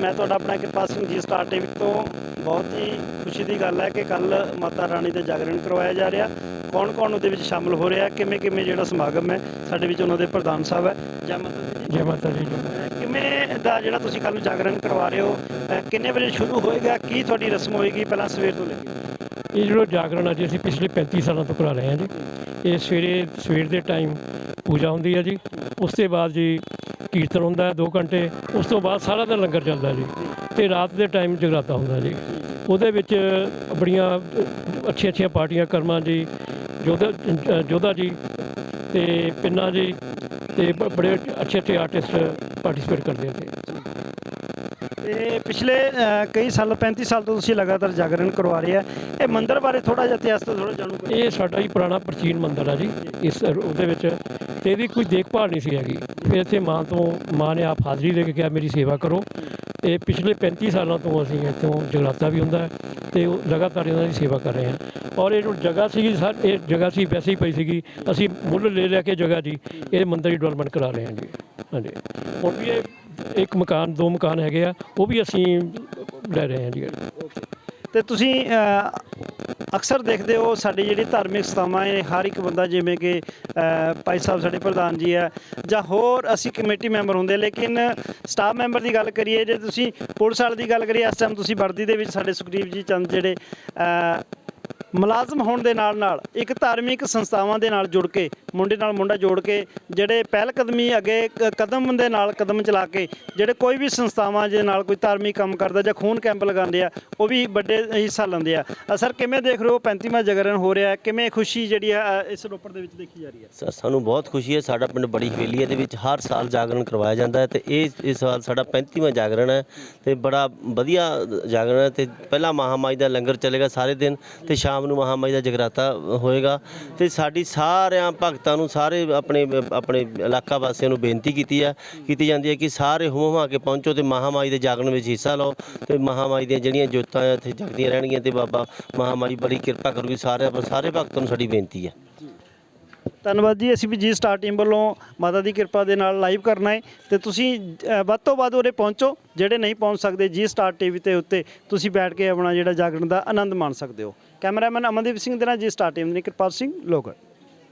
ਮੈਂ ਤੁਹਾਡਾ ਆਪਣਾ ਕਿਰਪਾਲ ਸਿੰਘ ਜੀ ਸਟਾਰ ਟੀਵੀ ਤੋਂ ਬਹੁਤ ਹੀ ਖੁਸ਼ੀ ਦੀ ਗੱਲ ਹੈ ਕਿ ਕੱਲ ਮਾਤਾ ਰਾਣੀ ਦਾ ਜਾਗਰਣ ਕਰਵਾਇਆ ਜਾ ਰਿਹਾ। ਕੌਣ ਕੌਣ ਉਹਦੇ ਵਿੱਚ ਸ਼ਾਮਲ ਹੋ ਰਿਹਾ ਕਿਵੇਂ ਕਿਵੇਂ ਜਿਹੜਾ ਸਮਾਗਮ ਹੈ ਸਾਡੇ ਵਿੱਚ ਉਹਨਾਂ ਦੇ ਪ੍ਰਧਾਨ ਸਾਹਿਬ ਹੈ। ਜੈ ਮਾਤਾ ਦੀ। ਜੀ ਜੈ ਮਾਤਾ ਦੀ। ਕਿਵੇਂ ਦਾ ਜਿਹੜਾ ਤੁਸੀਂ ਕੱਲ ਜਾਗਰਣ ਕਰਵਾ ਰਹੇ ਹੋ ਕਿੰਨੇ ਵਜੇ ਸ਼ੁਰੂ ਹੋਏਗਾ? ਕੀ ਤੁਹਾਡੀ ਰਸਮ ਹੋਏਗੀ? ਪਹਿਲਾਂ ਸਵੇਰ ਤੋਂ ਲੈ ਕੇ। ਇਹ ਜਿਹੜਾ ਜਾਗਰਣ ਆ ਜੀ ਅਸੀਂ ਪਿਛਲੇ 35 ਸਾਲਾਂ ਤੋਂ ਕਰਾ ਰਹੇ ਹਾਂ ਜੀ। ਇਹ ਸਵੇਰੇ ਸਵੇਰ ਦੇ ਟਾਈਮ ਪੂਜਾ ਹੁੰਦੀ ਹੈ ਜੀ। ਉਸ ਤੋਂ ਬਾਅਦ ਜੀ ਕੀਰਤਨ ਹੁੰਦਾ ਹੈ 2 ਘੰਟੇ। ਉਸ ਤੋਂ ਬਾਅਦ ਸਾਰਾ ਦਿਨ ਲੰਗਰ ਚੱਲਦਾ ਜੀ ਤੇ ਰਾਤ ਦੇ ਟਾਈਮ ਜਗਰਾਤਾ ਹੁੰਦਾ ਜੀ। ਉਹਦੇ ਵਿੱਚ ਬੜੀਆਂ ਅੱਛੀਆਂ ਅੱਛੀਆਂ ਪਾਰਟੀਆਂ ਕਰਮਾਂ ਜੀ ਜੋਧਾ ਜੋਧਾ ਜੀ ਤੇ ਪਿੰਨਾ ਜੀ ਤੇ ਬ- ਬੜੇ ਅੱਛੇ ਅੱਛੇ ਆਰਟਿਸਟ ਪਾਰਟਿਸਿਪੇਟ ਕਰਦੇ ਆ ਤੇ ਪਿਛਲੇ ਕਈ ਸਾਲ 35 ਸਾਲ ਤੋਂ ਤੁਸੀਂ ਲਗਾਤਾਰ ਜਾਗਰਣ ਕਰਵਾ ਰਹੇ ਆ। ਇਹ ਮੰਦਿਰ ਬਾਰੇ ਥੋੜਾ ਜਿਹਾ ਇਤਿਹਾਸ ਤੋਂ ਥੋੜਾ ਜਾਣੂ। ਕਰੋ ਇਹ ਸਾਡਾ ਹੀ ਪੁਰਾਣਾ ਪ੍ਰਾਚੀਨ ਮੰਦਿਰ ਆ ਜੀ। ਇਸ ਉਹਦੇ ਵਿੱਚ ਤੇ ਇਹਦੀ ਕੋਈ ਦੇਖਭਾਲ ਨਹੀਂ ਸੀ ਹੈਗੀ। ਫਿਰ ਇੱਥੇ ਮਾਂ ਤੋਂ, ਮਾਂ ਨੇ ਆਪ ਹਾਜ਼ਰੀ ਦੇ ਕੇ ਕਿਹਾ, ਮੇਰੀ ਸੇਵਾ ਕਰੋ। ਤੇ ਪਿਛਲੇ 35 ਸਾਲਾਂ ਤੋਂ ਅਸੀਂ ਇੱਥੋਂ ਜਗਰਾਤਾ ਵੀ ਹੁੰਦਾ ਹੈ ਤੇ ਉਹ ਲਗਾਤਾਰ ਇਹਨਾਂ ਦੀ ਸੇਵਾ ਕਰ ਰਹੇ ਹਾਂ। ਔਰ ਇਹ ਜੋ ਜਗ੍ਹਾ ਸੀਗੀ ਸਰ ਇਹ ਜਗ੍ਹਾ ਸੀ, ਵੈਸੇ ਹੀ ਪਈ ਸੀਗੀ। ਅਸੀਂ ਮੁੱਲ ਲੈ ਲੈ ਕੇ ਜਗ੍ਹਾ ਜੀ। ਇਹ ਮੰਦਿਰ ਦੀ ਡਿਵੈਲਪਮੈਂਟ ਕਰਾ ਰਹੇ ਹਾਂ ਜੀ। ਹਾਂਜੀ। ਹੁਣ ਵੀ ਇਹ ਇੱਕ ਮਕਾਨ, ਦੋ ਮਕਾਨ ਹੈਗੇ ਆ, ਉਹ ਵੀ ਅਸੀਂ ਲੈ ਰਹੇ ਹਾਂ ਜੀ। ਤੇ ਤੁਸੀਂ ਅਕਸਰ ਦੇਖਦੇ ਹੋ ਸਾਡੀ ਜਿਹੜੀ ਧਾਰਮਿਕ ਸੰਸਥਾਵਾਂ ਹੈ ਹਰ ਇੱਕ ਬੰਦਾ ਜਿਵੇਂ ਕਿ ਭਾਈ ਸਾਹਿਬ ਸਾਡੇ ਪ੍ਰਧਾਨ ਜੀ ਹੈ ਜਾਂ ਹੋਰ ਅਸੀਂ ਕਮੇਟੀ ਮੈਂਬਰ ਹੁੰਦੇ ਲੇਕਿਨ ਸਟਾਫ ਮੈਂਬਰ ਦੀ ਗੱਲ ਕਰੀਏ, ਜੇ ਤੁਸੀਂ ਪੁਲਿਸ ਵਾਲੇ ਦੀ ਗੱਲ ਕਰੀਏ, ਇਸ ਟਾਈਮ ਤੁਸੀਂ ਵਰਦੀ ਦੇ ਵਿੱਚ ਸਾਡੇ ਸੁਖਦੀਪ ਜੀ ਚੰਦ ਜਿਹੜੇ ਮੁਲਾਜ਼ਮ ਹੋਣ ਦੇ ਨਾਲ ਨਾਲ ਇੱਕ ਧਾਰਮਿਕ ਸੰਸਥਾਵਾਂ ਦੇ ਨਾਲ ਜੁੜ ਕੇ ਮੁੰਡੇ ਨਾਲ ਮੁੰਡਾ ਜੋੜ ਕੇ ਜਿਹੜੇ ਪਹਿਲ ਕਦਮੀ ਅੱਗੇ ਕ- ਕਦਮ ਦੇ ਨਾਲ ਕਦਮ ਚਲਾ ਕੇ ਜਿਹੜੇ ਕੋਈ ਵੀ ਸੰਸਥਾਵਾਂ ਦੇ ਨਾਲ ਕੋਈ ਧਾਰਮਿਕ ਕੰਮ ਕਰਦਾ ਜਾਂ ਖੂਨ ਕੈਂਪ ਲਗਾਉਂਦੇ ਆ ਉਹ ਵੀ ਵੱਡੇ ਹਿੱਸਾ ਲੈਂਦੇ ਆ। ਅ, ਸਰ ਕਿਵੇਂ ਦੇਖ ਰਹੇ ਹੋ 35ਵਾਂ ਜਗਰਨ ਹੋ ਰਿਹਾ ਹੈ? ਕਿਵੇਂ ਖੁਸ਼ੀ ਜਿਹੜੀ ਆ ਅ, ਇਸ ਰੋਪੜ ਦੇ ਵਿੱਚ ਦੇਖੀ ਜਾ ਰਹੀ ਹੈ? ਸਾ- ਸਾਨੂੰ ਬਹੁਤ ਖੁਸ਼ੀ ਹੈ ਸਾਡਾ ਪਿੰਡ ਬੜੀ ਹਵੇਲੀ ਹੈ ਦੇ ਵਿੱਚ ਹਰ ਸਾਲ ਜਾਗਰਣ ਕਰਵਾਇਆ ਜਾਂਦਾ ਹੈ ਤੇ ਇਹ ਇਸ ਸਾਲ ਸਾਡਾ 35ਵਾਂ ਜਾਗਰਣ ਹੈ ਤੇ ਬੜਾ ਵਧੀਆ ਜਾਗਰਣ ਹੈ ਤੇ ਪਹਿਲਾਂ ਮਹਾਮਾਈ ਦਾ ਲੰਗਰ ਚੱਲੇਗਾ ਸਾਰੇ ਦਿਨ ਤੇ ਸ਼ਾਮ ਨੂੰ ਮਹਾਮਾਈ ਦਾ ਜਗਰਾਤਾ ਹੋਏਗਾ ਤੇ ਸਾਡੀ ਸਾਰਿਆਂ ਭਗਤ ਨੂੰ ਸਾਰੇ ਆਪਣੇ ਆਪਣੇ ਇਲਾਕਾ ਵਾਸੀਆਂ ਨੂੰ ਬੇਨਤੀ ਕੀਤੀ ਹੈ ਕੀਤੀ ਜਾਂਦੀ ਹੈ ਕਿ ਸਾਰੇ ਹੋਮ ਆ ਕੇ ਪਹੁੰਚੋ ਤੇ ਮਹਾਮਾਈ ਦੇ ਜਾਗਣ ਵਿੱਚ ਹਿੱਸਾ ਲਓ ਤੇ ਮਹਾਮਾਈ ਦੀਆਂ ਜਿਹੜੀਆਂ ਜੋਤਾਂ ਆ ਇੱਥੇ ਜਗਦੀਆਂ ਰਹਿਣਗੀਆਂ ਤੇ ਬਾਬਾ ਮਹਾਮਾਈ ਬੜੀ ਕਿਰਪਾ ਕਰੂਗੀ ਸਾਰੇ ਸਾਰੇ ਭਗਤਾਂ ਨੂੰ ਸਾਡੀ ਬੇਨਤੀ ਹੈ। ਧੰਨਵਾਦ ਜੀ, ਅਸੀਂ ਵੀ ਜੀ ਸਟਾਰ ਟੀਮ ਵੱਲੋਂ ਮਾਤਾ ਦੀ ਕਿਰਪਾ ਦੇ ਨਾਲ ਲਾਈਵ ਕਰਨਾ ਹੈ ਤੇ ਤੁਸੀਂ ਵੱਧ ਤੋਂ ਵੱਧ ਉਰੇ ਪਹੁੰਚੋ, ਜਿਹੜੇ ਨਹੀਂ ਪਹੁੰਚ ਸਕਦੇ ਜੀ ਸਟਾਰ ਟੀਵੀ ਤੇ ਉੱਤੇ, ਤੁਸੀਂ ਬੈਠ ਕੇ ਆਪਣਾ ਜਿਹੜਾ ਜਾਗਰਣ ਦਾ ਆਨੰਦ ਮਾਣ ਸਕਦੇ ਹੋ। ਕੈਮਰਾਮੈਨ ਅਮਨਦੀਪ ਸਿੰਘ ਦੇ ਨਾਲ ਜੀ ਸਟਾਰ ਟੀਮ ਦੀ ਕਿਰਪਾਲ ਸਿੰਘ ਲੋਗੜ